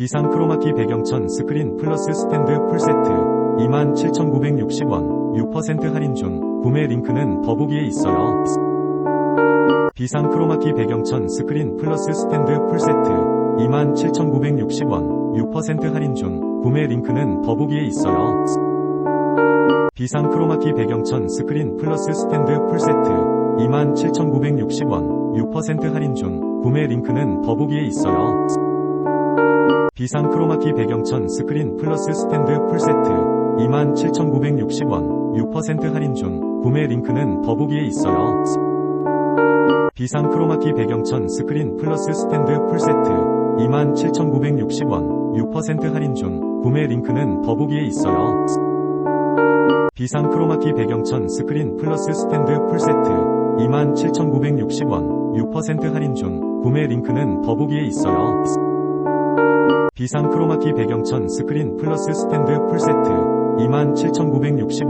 비상 크로마키 배경천 스크린 플러스 스탠드 풀세트 27,960원 6% 할인 중 구매 링크는 더보기에 있어요. 비상 크로마키 배경천 스크린 플러스 스탠드 풀세트 27,960원 6% 할인 중 구매 링크는 더보기에 있어요. 비상 크로마키 배경천 스크린 플러스 스탠드 풀세트 27,960원 6% 할인 중 구매 링크는 더보기에 있어요. 비상 크로마키 배경천 스크린 플러스 스탠드 풀세트 27,960원 6% 할인 중 구매 링크는 더보기에 있어요. 비상 크로마키 배경천 스크린 플러스 스탠드 풀세트 27,960원 6% 할인 중 구매 링크는 더보기에 있어요. 비상 크로마키 배경천 스크린 플러스 스탠드 풀세트 27,960원 6% 할인 중 구매 링크는 더보기에 있어요. 비상 크로마키 배경천 스크린 플러스 스탠드 풀세트 27,960원